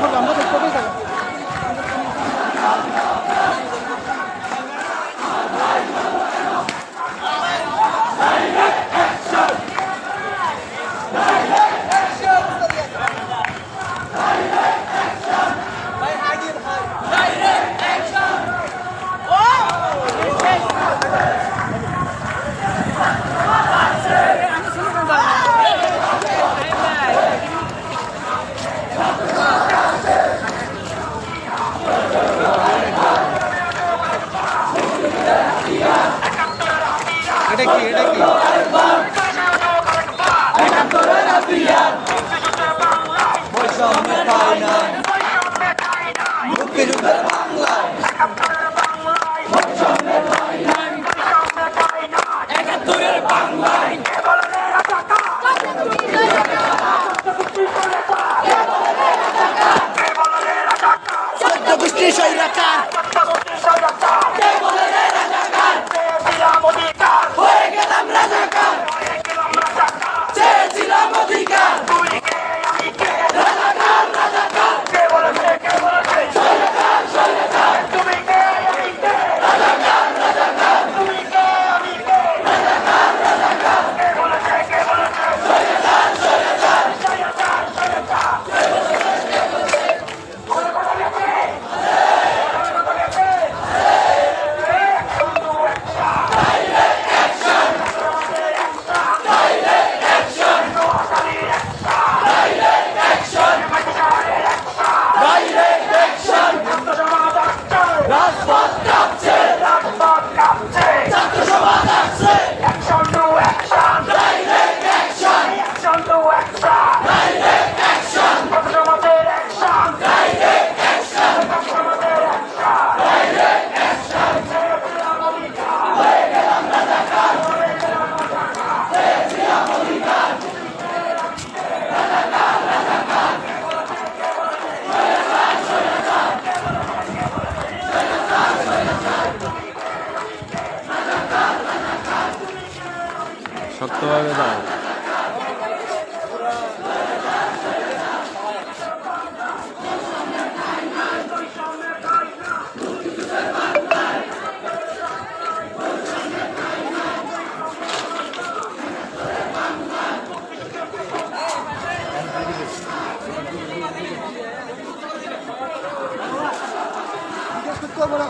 Jordan, vos el toque এটা কি এটা কি শক্তভাবে দাও। করব না